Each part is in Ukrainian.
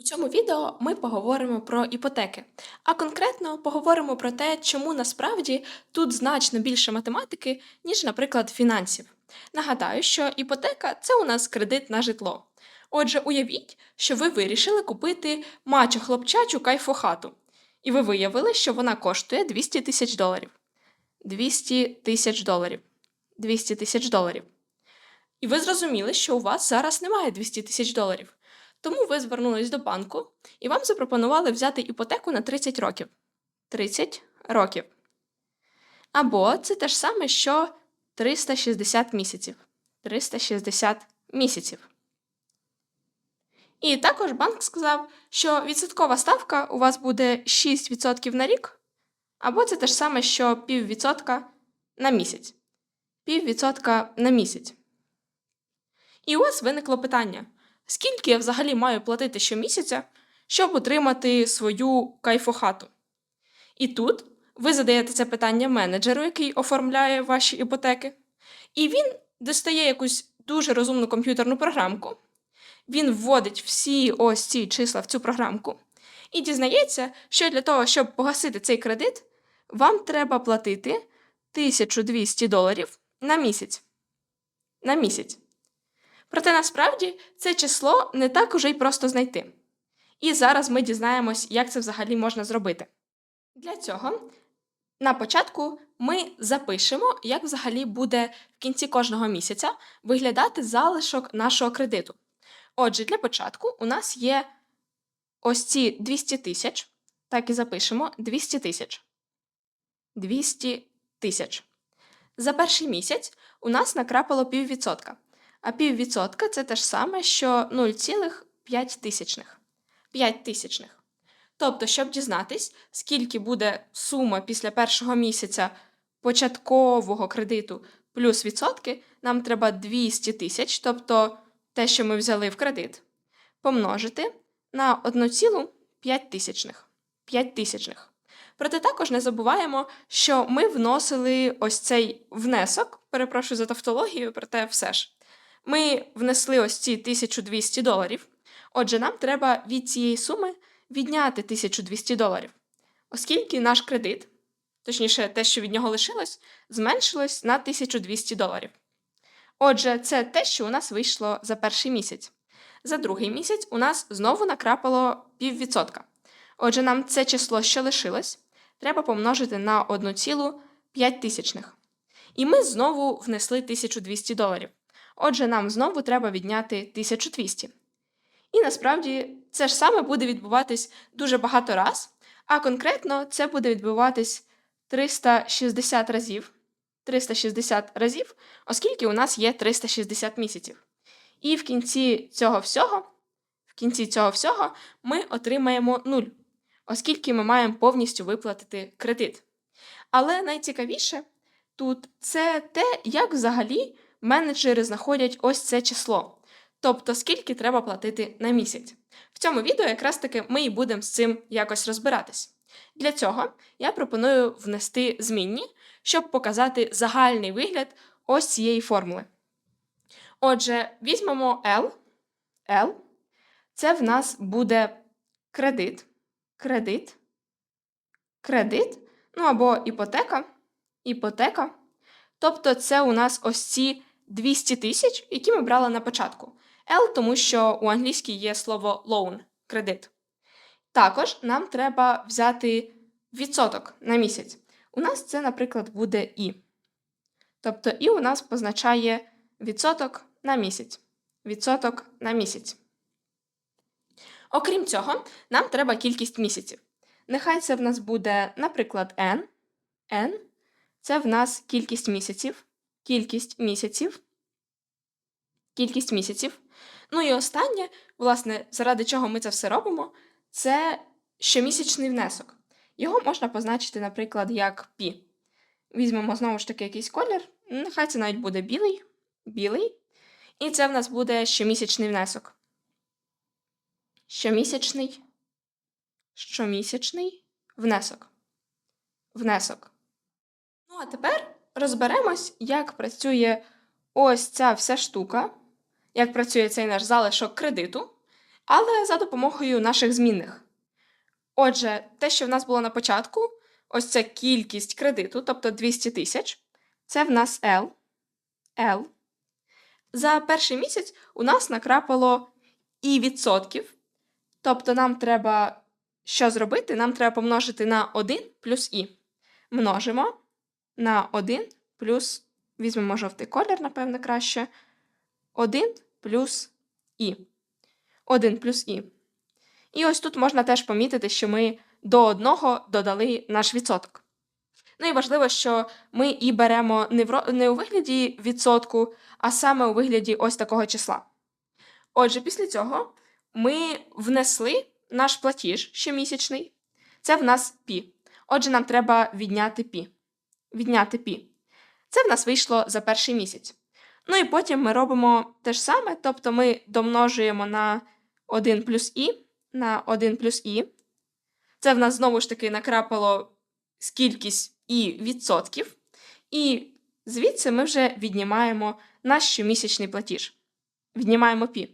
У цьому відео ми поговоримо про іпотеки, а конкретно поговоримо про те, чому насправді тут значно більше математики, ніж, наприклад, фінансів. Нагадаю, що іпотека це у нас кредит на житло. Отже, уявіть, що ви вирішили купити мачо хлопчачу кайфохату, і ви виявили, що вона коштує 200 тисяч доларів. 200 тисяч доларів. 200 тисяч доларів. І ви зрозуміли, що у вас зараз немає 200 тисяч доларів. Тому ви звернулись до банку і вам запропонували взяти іпотеку на 30 років. 30 років. Або це те ж саме, що 360 місяців. 360 місяців. І також банк сказав, що відсоткова ставка у вас буде 6% на рік, або це те ж саме, що піввідсотка на місяць. Піввідсотка на місяць. І у вас виникло питання: скільки я взагалі маю платити щомісяця, щоб отримати свою кайфохату? І тут ви задаєте це питання менеджеру, який оформляє ваші іпотеки, і він достає якусь дуже розумну комп'ютерну програмку. Він вводить всі ось ці числа в цю програмку і дізнається, що для того, щоб погасити цей кредит, вам треба платити 1200 доларів на місяць. На місяць. Проте насправді це число не так уже й просто знайти. І зараз ми дізнаємось, як це взагалі можна зробити. Для цього на початку ми запишемо, як взагалі буде в кінці кожного місяця виглядати залишок нашого кредиту. Отже, для початку у нас є ось ці 200 тисяч. Так і запишемо 200 тисяч. 200 тисяч. За перший місяць у нас накрапало піввідсотка. А піввідсотка це те ж саме, що 0,5 тисячних. 5 тисячних. Тобто, щоб дізнатись, скільки буде сума після першого місяця початкового кредиту плюс відсотки, нам треба 200 тисяч, тобто те, що ми взяли в кредит, помножити на 1,5 тисячних. 5 тисячних. Проте також не забуваємо, що ми вносили ось цей внесок, перепрошую за тавтологію, проте все ж. Ми внесли ось ці 1200 доларів. Отже, нам треба від цієї суми відняти 1200 доларів, оскільки наш кредит, точніше, те, що від нього лишилось, зменшилось на 1200 доларів. Отже, це те, що у нас вийшло за перший місяць. За другий місяць у нас знову накрапало піввідсотка. Отже, нам це число, що лишилось, треба помножити на 1,5 тисячних. І ми знову внесли 1200 доларів. Отже, нам знову треба відняти 1200. І насправді це ж саме буде відбуватись дуже багато раз, а конкретно це буде відбуватись 360 разів. 360 разів, оскільки у нас є 360 місяців. І в кінці цього всього, в кінці цього всього ми отримаємо 0, оскільки ми маємо повністю виплатити кредит. Але найцікавіше тут це те, як взагалі менеджери знаходять ось це число, тобто скільки треба платити на місяць. В цьому відео якраз таки ми і будемо з цим якось розбиратись. Для цього я пропоную внести змінні, щоб показати загальний вигляд ось цієї формули. Отже, візьмемо L. L. Це в нас буде кредит, кредит, кредит, ну або іпотека, іпотека. Тобто, це у нас ось ці 200 тисяч, які ми брали на початку. L, тому що у англійській є слово loan кредит. Також нам треба взяти відсоток на місяць. У нас це, наприклад, буде І. Тобто І у нас позначає відсоток на місяць. Відсоток на місяць. Окрім цього, нам треба кількість місяців. Нехай це в нас буде, наприклад, N. N це в нас кількість місяців. Кількість місяців. Кількість місяців. Ну і останнє, власне, заради чого ми це все робимо, це щомісячний внесок. Його можна позначити, наприклад, як π. Візьмемо знову ж таки якийсь колір, нехай це навіть буде білий. білий. І це в нас буде щомісячний внесок. Щомісячний. Щомісячний внесок. Внесок. Ну, а тепер розберемось, як працює ось ця вся штука, як працює цей наш залишок кредиту. але за допомогою наших змінних. Отже, те, що в нас було на початку, ось ця кількість кредиту, тобто 200 тисяч, це в нас L. L. За перший місяць у нас накрапало і відсотків. Тобто нам треба що зробити? Нам треба помножити на 1 плюс і. Множимо на 1 плюс, візьмемо жовтий колір, напевне, краще. 1 плюс і. 1 плюс і. І ось тут можна теж помітити, що ми до одного додали наш відсоток. Ну і важливо, що ми і беремо не, в, не у вигляді відсотку, а саме у вигляді ось такого числа. Отже, після цього ми внесли наш платіж щомісячний. Це в нас пі. Отже, нам треба відняти пі. Відняти пі. Це в нас вийшло за перший місяць. Ну і потім ми робимо те ж саме, тобто ми домножуємо на 1 плюс і, на 1 плюс і. Це в нас знову ж таки накрапало кількість і відсотків. І звідси ми вже віднімаємо наш щомісячний платіж. Віднімаємо пі.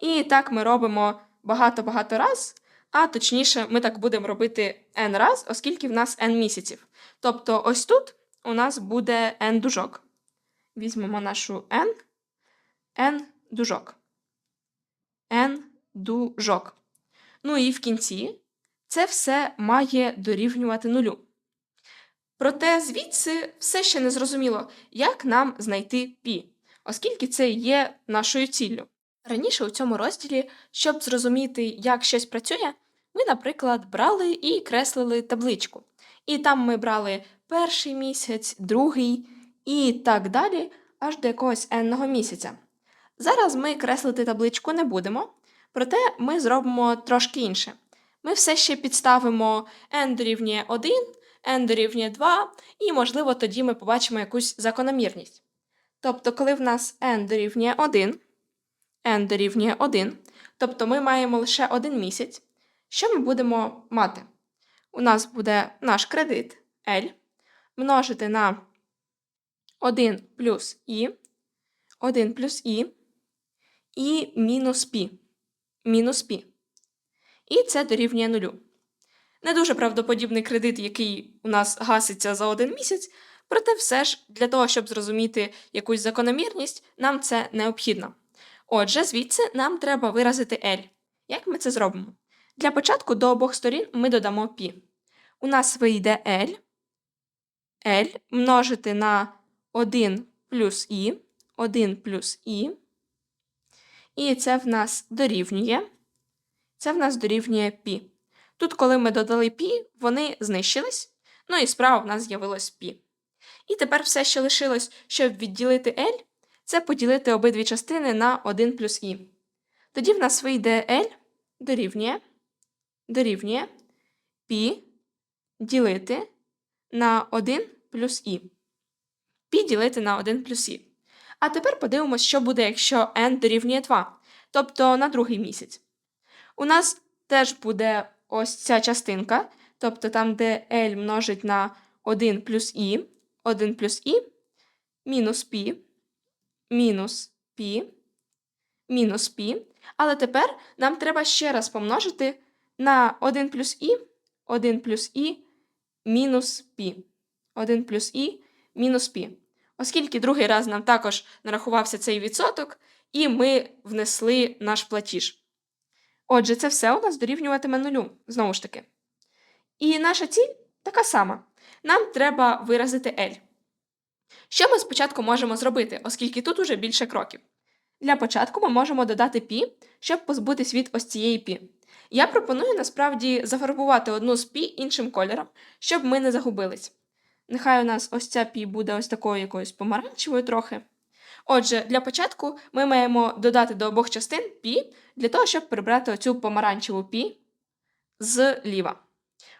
І так ми робимо багато-багато раз, а точніше, ми так будемо робити n раз, оскільки в нас n місяців. Тобто, ось тут у нас буде n дужок. Візьмемо нашу n, n дужок. n дужок. Ну і в кінці це все має дорівнювати нулю. Проте звідси все ще не зрозуміло, як нам знайти пі, оскільки це є нашою ціллю. Раніше у цьому розділі, щоб зрозуміти, як щось працює, ми, наприклад, брали і креслили табличку. І там ми брали перший місяць, другий і так далі, аж до якогось енного місяця. Зараз ми креслити табличку не будемо, проте ми зробимо трошки інше. Ми все ще підставимо n дорівнює 1, n дорівнює 2, і, можливо, тоді ми побачимо якусь закономірність. Тобто, коли в нас n дорівнює 1, n дорівнює 1, тобто ми маємо лише один місяць, що ми будемо мати? У нас буде наш кредит L множити на 1 плюс і, 1 плюс і, і мінус пі. Мінус пі. І це дорівнює нулю. Не дуже правдоподібний кредит, який у нас гаситься за один місяць, проте все ж для того, щоб зрозуміти якусь закономірність, нам це необхідно. Отже, звідси нам треба виразити L. Як ми це зробимо? Для початку до обох сторін ми додамо π. У нас вийде L, L множити на 1 плюс і, 1 плюс і. І це в нас дорівнює. Це в нас дорівнює пі. Тут, коли ми додали пі, вони знищились. Ну і справа в нас з'явилось пі. І тепер все, що лишилось, щоб відділити L, це поділити обидві частини на 1 плюс і. Тоді в нас вийде L дорівнює дорівнює пі ділити на 1 плюс і. Пі ділити на 1 плюс і. А тепер подивимось, що буде, якщо n дорівнює 2, тобто на другий місяць. У нас теж буде ось ця частинка, тобто там, де L множить на 1 плюс і, 1 плюс і, мінус пі, мінус пі, мінус пі. Але тепер нам треба ще раз помножити на 1 плюс і, 1 плюс і, мінус пі. 1 плюс і, мінус пі. Оскільки другий раз нам також нарахувався цей відсоток, і ми внесли наш платіж. Отже, це все у нас дорівнюватиме нулю, знову ж таки. І наша ціль така сама. Нам треба виразити L. Що ми спочатку можемо зробити, оскільки тут уже більше кроків? Для початку ми можемо додати пі, щоб позбутись від ось цієї пі. Я пропоную насправді зафарбувати одну з пі іншим кольором, щоб ми не загубились. Нехай у нас ось ця пі буде ось такою якоюсь помаранчевою трохи. Отже, для початку ми маємо додати до обох частин пі для того, щоб прибрати оцю помаранчеву пі зліва.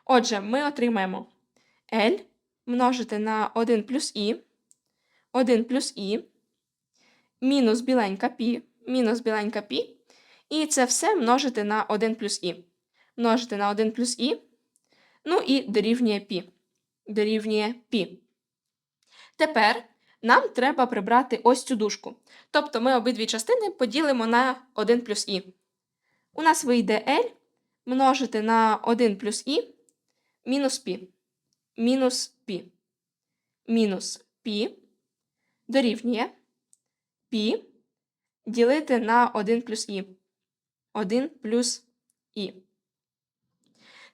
Отже, ми отримаємо L множити на 1 плюс і, 1 плюс і, мінус біленька пі, мінус біленька пі, і це все множити на 1 плюс і. Множити на 1 плюс і, ну і дорівнює пі Дорівнює пі. Тепер нам треба прибрати ось цю дужку. Тобто ми обидві частини поділимо на 1 плюс і. у нас вийде L множити на 1 плюс І мінус π. Мінус π. Мінус π дорівнює π ділити на 1 плюс І. 1 плюс І.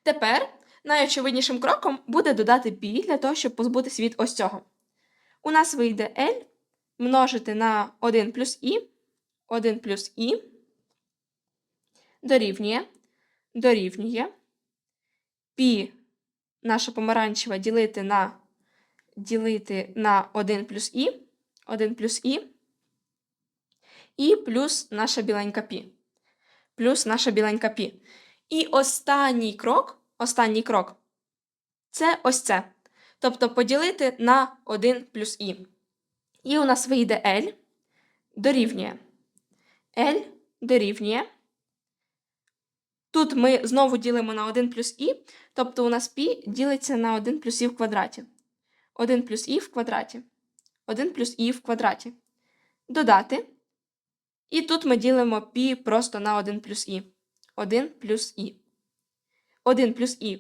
Тепер найочевиднішим кроком буде додати π для того, щоб позбутися від ось цього. У нас вийде L множити на 1 плюс І, 1 плюс І дорівнює, дорівнює π наша помаранчева ділити на ділити на 1 плюс І, 1 плюс І, і плюс наша біленька пі. Плюс наша біленька пі. І останній крок, останній крок це ось це. Тобто поділити на 1 плюс І. І у нас вийде L дорівнює. L дорівнює. Тут ми знову ділимо на 1 плюс І, тобто у нас π ділиться на 1 плюс І в квадраті. 1 плюс І в квадраті. 1 плюс І в квадраті. Додати. І тут ми ділимо π просто на 1 плюс І. 1 плюс І. 1 плюс І.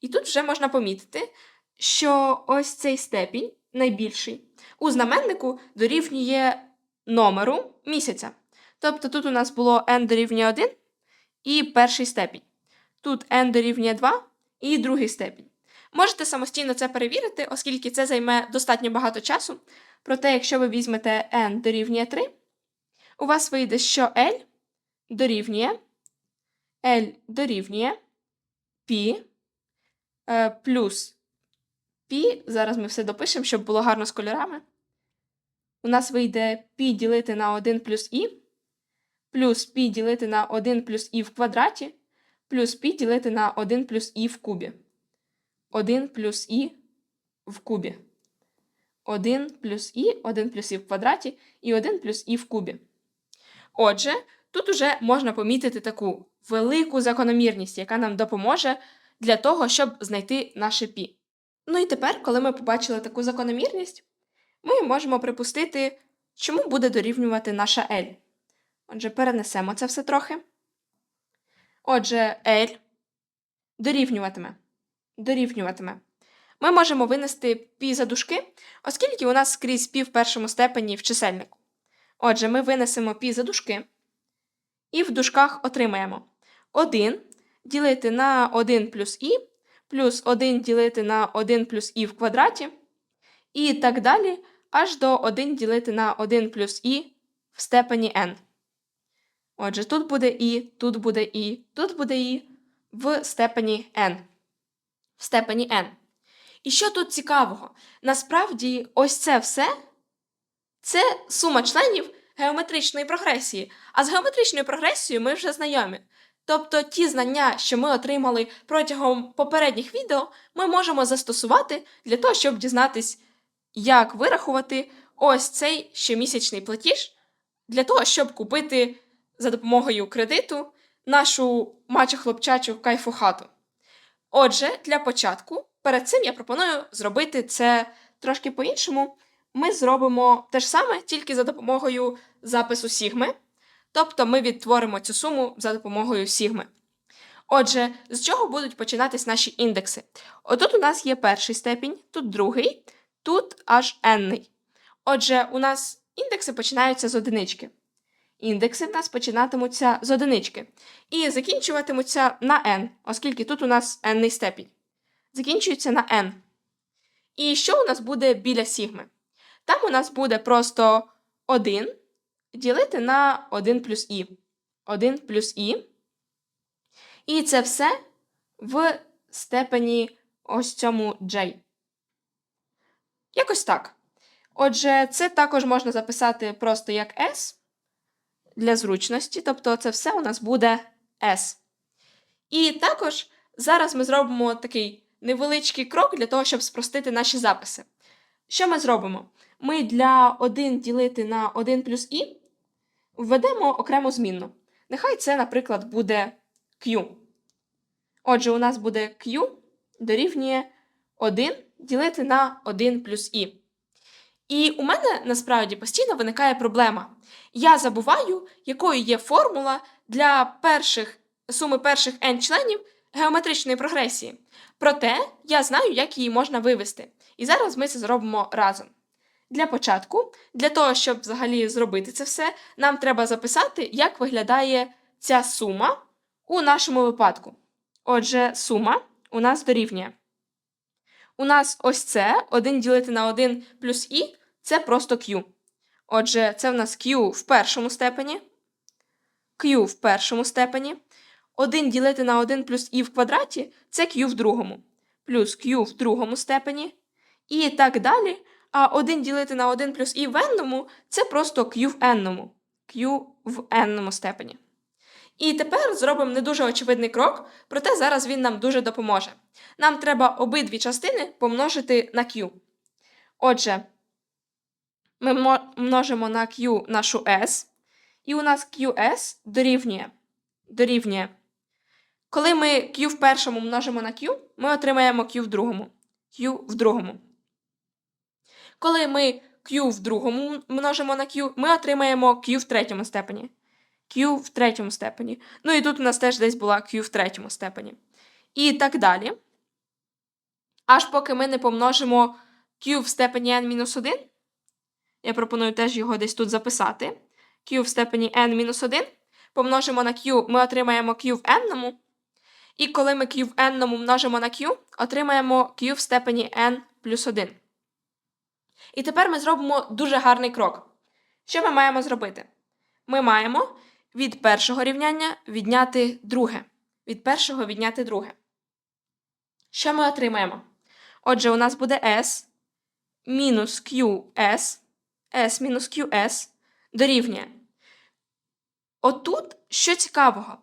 І тут вже можна помітити, що ось цей степінь найбільший у знаменнику дорівнює номеру місяця. Тобто тут у нас було n дорівнює 1 і перший степінь. Тут n дорівнює 2 і другий степінь. Можете самостійно це перевірити, оскільки це займе достатньо багато часу. Проте, якщо ви візьмете n дорівнює 3, у вас вийде, що L дорівнює L дорівнює Пі е, плюс Пі. Зараз ми все допишемо, щоб було гарно з кольорами. У нас вийде Пі ділити на 1 плюс І, плюс Пі ділити на 1 плюс І в квадраті, плюс Пі ділити на 1 плюс І в кубі. 1 плюс І в кубі. 1 плюс І, 1 плюс І в квадраті і 1 плюс І в кубі. Отже тут уже можна помітити таку велику закономірність, яка нам допоможе для того, щоб знайти наше пі. Ну і тепер, коли ми побачили таку закономірність, ми можемо припустити, чому буде дорівнювати наша L. Отже, перенесемо це все трохи. Отже, L дорівнюватиме. Дорівнюватиме. Ми можемо винести пі за дужки, оскільки у нас скрізь пі в першому степені в чисельнику. Отже, ми винесемо пі за дужки і в дужках отримаємо 1 ділити на 1 плюс і, плюс 1 ділити на 1 плюс і в квадраті, і так далі, аж до 1 ділити на 1 плюс і в степені n. Отже, тут буде і, тут буде і, тут буде і в степені n. В степені n. І що тут цікавого? Насправді, ось це все це сума членів геометричної прогресії. А з геометричною прогресією ми вже знайомі. Тобто ті знання, що ми отримали протягом попередніх відео, ми можемо застосувати для того, щоб дізнатись, як вирахувати ось цей щомісячний платіж, для того, щоб купити за допомогою кредиту нашу мачо-хлопчачу кайфу хату. Отже, для початку, перед цим я пропоную зробити це трошки по-іншому. Ми зробимо те ж саме, тільки за допомогою запису сігми. Тобто ми відтворимо цю суму за допомогою сігми. Отже, з чого будуть починатись наші індекси? Отут у нас є перший степінь, тут другий, тут аж n. Отже, у нас індекси починаються з одинички. Індекси в нас починатимуться з одинички. І закінчуватимуться на n, оскільки тут у нас n степінь. Закінчуються на n. І що у нас буде біля сігми? Там у нас буде просто 1 ділити на 1 плюс і. 1 плюс і. І це все в степені ось цьому j. Якось так. Отже, це також можна записати просто як S для зручності, тобто це все у нас буде S. І також зараз ми зробимо такий невеличкий крок для того, щоб спростити наші записи. Що ми зробимо? Ми для 1 ділити на 1 плюс і введемо окрему змінну. Нехай це, наприклад, буде Q. Отже, у нас буде Q дорівнює 1 ділити на 1 плюс і. І у мене насправді постійно виникає проблема. Я забуваю, якою є формула для перших суми перших n членів геометричної прогресії. Проте я знаю, як її можна вивести. І зараз ми це зробимо разом. Для початку, для того, щоб взагалі зробити це все, нам треба записати, як виглядає ця сума у нашому випадку. Отже, сума у нас дорівнює. У нас ось це 1 ділити на 1 плюс і це просто q. Отже, це в нас q в першому степені, q в першому степені. 1 ділити на 1 плюс і в квадраті це q в другому, плюс q в другому степені. І так далі. А 1 ділити на 1 плюс і в n це просто q в n, q в n степені. І тепер зробимо не дуже очевидний крок, проте зараз він нам дуже допоможе. Нам треба обидві частини помножити на q. Отже, ми множимо на q нашу s, і у нас qs дорівнює. дорівнює. Коли ми q в першому множимо на q, ми отримаємо q в другому. q в другому. Коли ми q в другому множимо на q, ми отримаємо q в третьому степені. q в третьому степені. Ну і тут у нас теж десь була q в третьому степені. І так далі. Аж поки ми не помножимо q в степені n-1. Я пропоную теж його десь тут записати. q в степені n-1. Помножимо на q, ми отримаємо q в n. І коли ми q в n множимо на q, отримаємо q в степені n плюс 1. І тепер ми зробимо дуже гарний крок. Що ми маємо зробити? Ми маємо від першого рівняння відняти друге. Від першого відняти друге. Що ми отримаємо? Отже, у нас буде s мінус qs, s мінус qs дорівнює. Отут, що цікавого,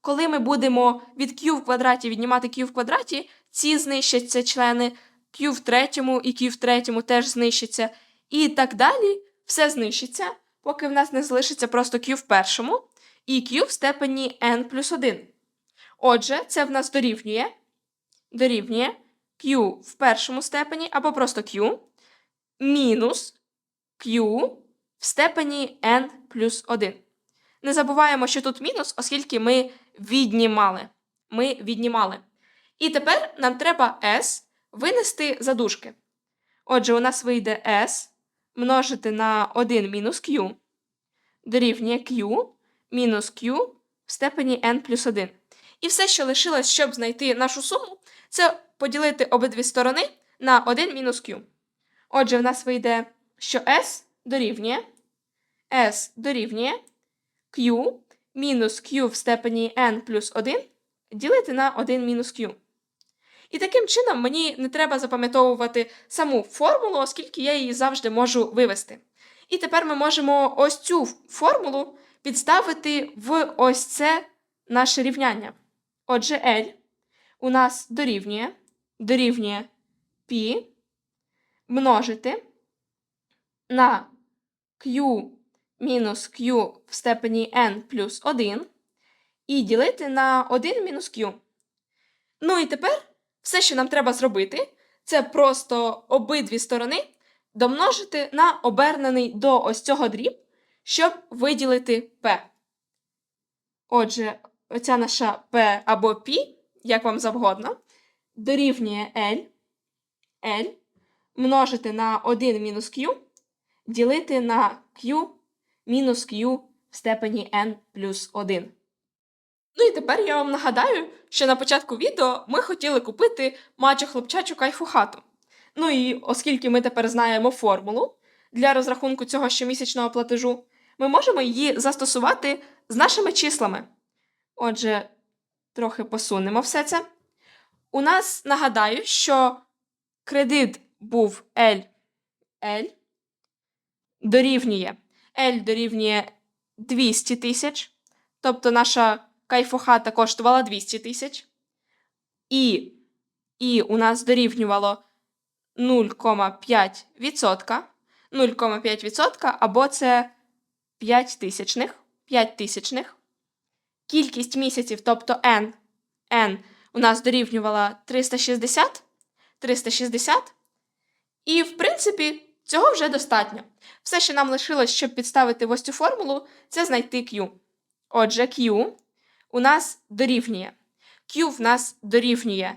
коли ми будемо від q в квадраті віднімати q в квадраті, ці знищаться члени, q в третьому і q в третьому теж знищиться. І так далі все знищиться, поки в нас не залишиться просто q в першому і q в степені n плюс 1. Отже, це в нас дорівнює, дорівнює q в першому степені або просто q мінус q в степені n плюс 1. Не забуваємо, що тут мінус, оскільки ми віднімали. Ми віднімали. І тепер нам треба s винести за дужки. Отже, у нас вийде s множити на 1 мінус q дорівнює q мінус q в степені n плюс 1. І все, що лишилось, щоб знайти нашу суму, це поділити обидві сторони на 1 мінус q. Отже, в нас вийде, що s дорівнює s дорівнює q мінус q в степені n плюс 1 ділити на 1 мінус q. І таким чином мені не треба запам'ятовувати саму формулу, оскільки я її завжди можу вивести. І тепер ми можемо ось цю формулу підставити в ось це наше рівняння. Отже, L у нас дорівнює, дорівнює π множити на q мінус q в степені n плюс 1 і ділити на 1 мінус q. Ну і тепер все, що нам треба зробити, це просто обидві сторони домножити на обернений до ось цього дріб, щоб виділити p. Отже, оця наша p або π, як вам завгодно, дорівнює L, L множити на 1 мінус q, ділити на q мінус q в степені n плюс 1. Ну і тепер я вам нагадаю, що на початку відео ми хотіли купити мачо хлопчачу кайфу хату. Ну і оскільки ми тепер знаємо формулу для розрахунку цього щомісячного платежу, ми можемо її застосувати з нашими числами. Отже, трохи посунемо все це. У нас нагадаю, що кредит був L, L дорівнює L дорівнює 200 тисяч, тобто наша кайфохата коштувала 200 тисяч. І, і у нас дорівнювало 0,5%. 0,5% або це 5 тисячних. 5 тисячних. Кількість місяців, тобто n, n у нас дорівнювала 360. 360. І, в принципі, цього вже достатньо. Все, що нам лишилось, щоб підставити ось цю формулу, це знайти Q. Отже, Q у нас дорівнює. Q в нас дорівнює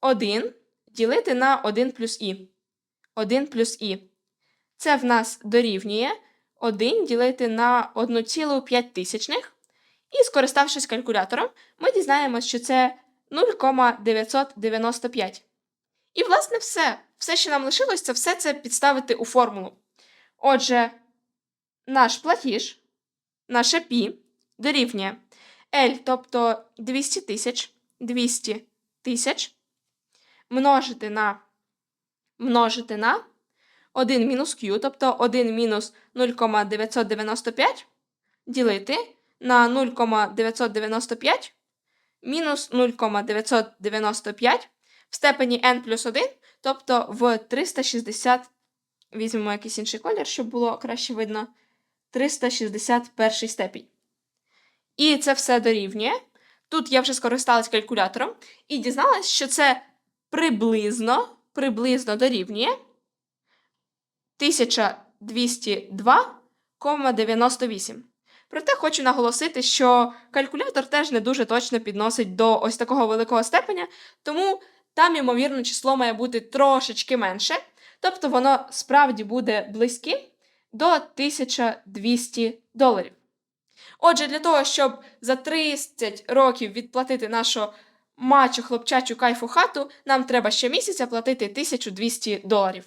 1 ділити на 1 плюс І. 1 плюс І. Це в нас дорівнює 1 ділити на 1,5 тисячних. І скориставшись калькулятором, ми дізнаємося, що це 0,995. І, власне, все. Все, що нам лишилось, це все це підставити у формулу. Отже, наш платіж, наше пі дорівнює L, тобто 200 тисяч, 200 тисяч, множити на, множити на 1 мінус Q, тобто 1 мінус 0,995, ділити на 0,995 мінус 0,995 в степені n плюс 1, тобто в 360, візьмемо якийсь інший колір, щоб було краще видно, 361 степінь. І це все дорівнює. Тут я вже скористалась калькулятором і дізналась, що це приблизно, приблизно дорівнює 1202,98. Проте хочу наголосити, що калькулятор теж не дуже точно підносить до ось такого великого степеня, тому там, ймовірно, число має бути трошечки менше, тобто воно справді буде близьким до 1200 доларів. Отже, для того, щоб за 30 років відплатити нашу мачу хлопчачу кайфу хату, нам треба щомісяця платити 1200 доларів.